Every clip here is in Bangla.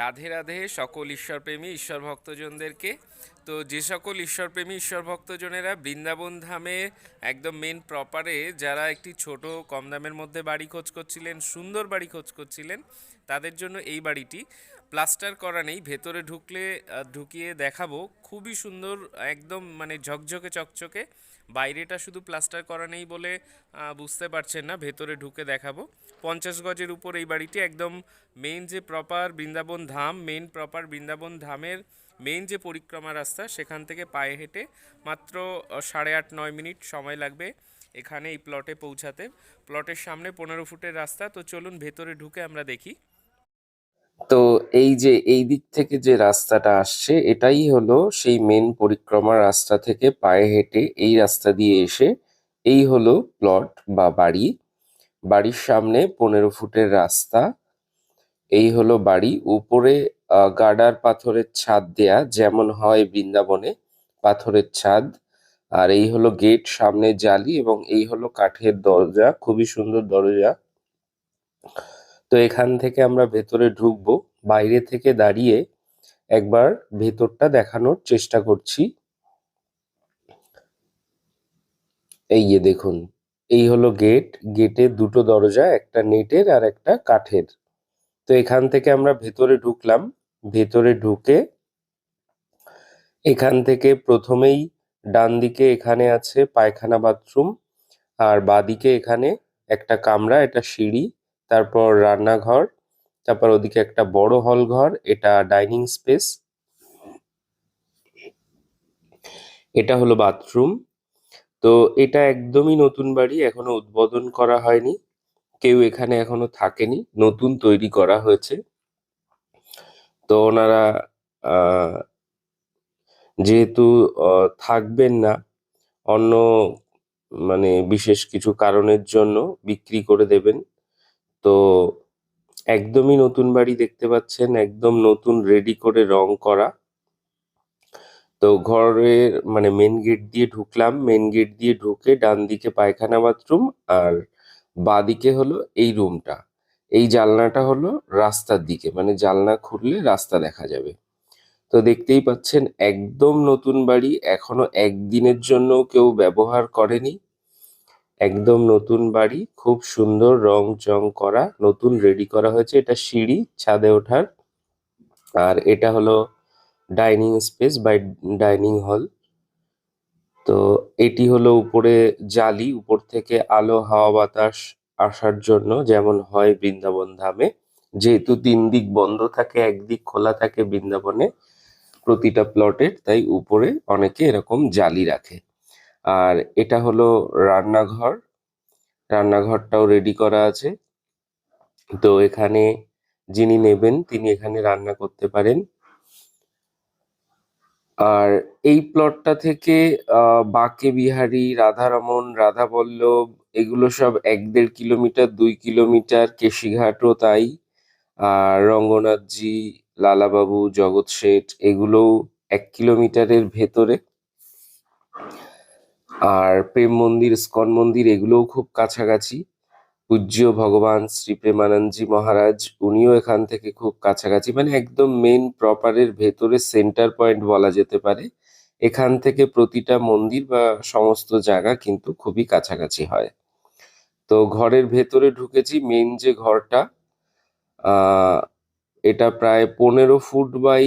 রাধে রাধে, সকল ঈশ্বরপ্রেমী ঈশ্বর ভক্তজনদেরকে তো যে সকল ঈশ্বরপ্রেমী ঈশ্বর ভক্তজনেরা বৃন্দাবন ধামে একদম মেন প্রপারে যারা একটি ছোট, কম দামের মধ্যে বাড়ি খোঁজ করছিলেন, সুন্দর বাড়ি খোঁজ করছিলেন, তাদের জন্য এই বাড়িটি। প্লাস্টার করা নেই, ভেতরে ঢুকলে ঢুকিয়ে দেখাবো। খুবই সুন্দর, একদম মানে ঝকঝকে, চকচকে। বাইরেটা শুধু প্লাস্টার করা নেই বলে বুঝতে পারছেন না, ভেতরে ঢুকে দেখাবো। পঞ্চাশ গজের উপর এই বাড়িটি একদম মেইন যে proper Vrindavan Dham main proper Vrindavan ধামের মেইন যে পরিক্রমা রাস্তা, সেখান থেকে পায়ে হেঁটে মাত্র সাড়ে আট, নয় মিনিট সময় লাগবে এখানে এই প্লটে পৌঁছাতে। প্লটের সামনে পনেরো ফুটের রাস্তা, তো চলুন ভেতরে ঢুকে আমরা দেখি। তো এই যে, এই দিক থেকে যে রাস্তাটা আসছে, এটাই হলো সেই মেন পরিক্রমা রাস্তা থেকে পায়ে হেঁটে এই রাস্তা দিয়ে এসে এই হলো প্লট বা বাড়ি। বাড়ির সামনে পনেরো ফুটের রাস্তা। এই হলো বাড়ি। উপরে গার্ডার পাথরের ছাদ দেয়া, যেমন হয় বৃন্দাবনে পাথরের ছাদ। আর এই হলো গেট সামনে জালি এবং এই হলো কাঠের দরজা, খুবই সুন্দর দরজা। তো এখান থেকে আমরা ভেতরে ঢুকবো। বাইরে থেকে দাঁড়িয়ে একবার ভেতরটা দেখানোর চেষ্টা করছি। এই যে দেখুন, এই হলো গেট। গেটে দুটো দরজা, একটা নেটের আর একটা কাঠের। তো এখান থেকে আমরা ভেতরে ঢুকলাম। ভেতরে ঢুকে এখান থেকে প্রথমেই ডান দিকে এখানে আছে পায়খানা বাথরুম। আর বাদিকে এখানে একটা কামরা এটা সিঁড়ি তারপর রান্নাঘর, তারপর ওদিকে একটা বড় হল ঘর, এটা ডাইনিং স্পেস এটা হলো বাথরুম তো এটা একদমই নতুন বাড়ি, এখনও উদ্বোধন করা হয়নি, কেউ এখানে এখনও থাকেনি, নতুন তৈরি করা হয়েছে, তো ওনারা যেহেতু থাকবেন না, অন্য মানে বিশেষ কিছু কারণের জন্য বিক্রি করে দেবেন তো একদমই নতুন বাড়ি দেখতে পাচ্ছেন, একদম নতুন রেডি করে রং করা। তো ঘরের মানে মেন গেট দিয়ে ঢুকলাম মেন গেট দিয়ে ঢুকে ডান দিকে পায়খানা বাথরুম আর বাঁদিকে হলো এই রুমটা এই জানলাটা হলো রাস্তার দিকে মানে জানলা খুললে রাস্তা দেখা যাবে। তো দেখতেই পাচ্ছেন, একদম নতুন বাড়ি, এখনও একদিনের জন্য কেউ ব্যবহার করেনি। একদম নতুন বাড়ি, খুব সুন্দর রং চং করা, নতুন রেডি করা হয়েছে। এটা সিঁড়ি, ছাদে ওঠার। আর এটা হলো dining space by dining hall তো এটি হলো উপরে জালি, উপর থেকে আলো, হাওয়া, বাতাস আসার জন্য যেমন হয় বৃন্দাবন ধামে। যেহেতু তিন দিক বন্ধ থাকে একদিক খোলা থাকে বৃন্দাবনে, প্রতিটা প্লটের তাই উপরে অনেকে এরকম জালি রাখে। আর এটা হলো রান্নাঘর। রান্নাঘরটাও রেডি করা আছে। তো এখানে যিনি নেবেন, তিনি এখানে রান্না করতে পারেন। আর এই প্লটটা থেকে বাঁকে বিহারী, রাধারমন, রাধাবল্লভ, এগুলো সব এক দেড় কিলোমিটার, দুই কিলোমিটার, কেশিঘাটও তাই। আর রঙ্গনাথজি, লালাবাবু, জগৎ শেঠ, এগুলোও এক কিলোমিটারের ভেতরে। আর প্রেম মন্দির, স্কন মন্দির, এগুলোও খুব কাছাকাছি। পূজ্য ভগবান শ্রী প্রেমানন্দজি মহারাজ, উনিও এখান থেকে খুব কাছাকাছি মানে একদম মেন প্রপারের ভেতরে সেন্টার পয়েন্ট বলা যেতে পারে। এখান থেকে প্রতিটা মন্দির বা সমস্ত জায়গা কিন্তু খুবই কাছাকাছি হয়। তো ঘরের ভেতরে ঢুকেছি মেন যে ঘরটা এটা প্রায় পনেরো ফুট বাই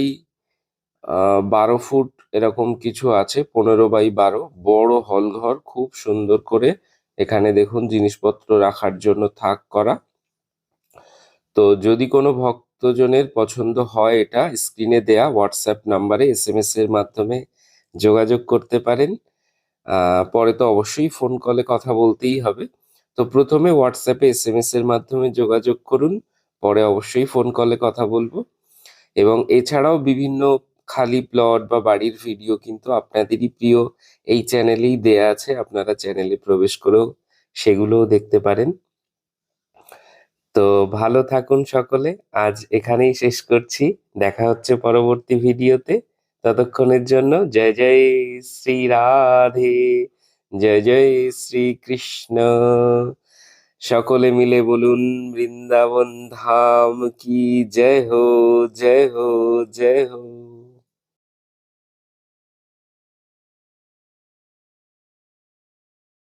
বারো ফুট এরকম কিছু আছে, পনেরো বাই বারো। বড় হল ঘর, খুব সুন্দর করে এখানে দেখুন জিনিসপত্র রাখার জন্য থাক করা। তো যদি কোনো ভক্তজনের পছন্দ হয় এটা, স্ক্রিনে দেয়া হোয়াটসঅ্যাপ নাম্বারে এস এম এস এর মাধ্যমে যোগাযোগ করতে পারেন। পরে তো অবশ্যই ফোন কলে কথা বলতেই হবে। তো প্রথমে হোয়াটসঅ্যাপে এস এম এস এর মাধ্যমে যোগাযোগ করুন, পরে অবশ্যই ফোন কলে কথা বলব। এবং এছাড়াও বিভিন্ন খালি প্লট বা বাড়ির ভিডিও কিন্তু আপনাদেরই প্রিয়। এই চ্যানেলেই দেয়া আছে, আপনারা চ্যানেলে প্রবেশ করেও সেগুলোও দেখতে পারেন। তো ভালো থাকুন সকলে, আজ এখানেই শেষ করছি। দেখা হচ্ছে পরবর্তী ভিডিওতে ততক্ষণের জন্য জয় জয় শ্রী রাধে, জয় জয় শ্রী কৃষ্ণ। সকলে মিলে বলুন, বৃন্দাবন ধাম কি? জয় হো জয় হো জয় হো।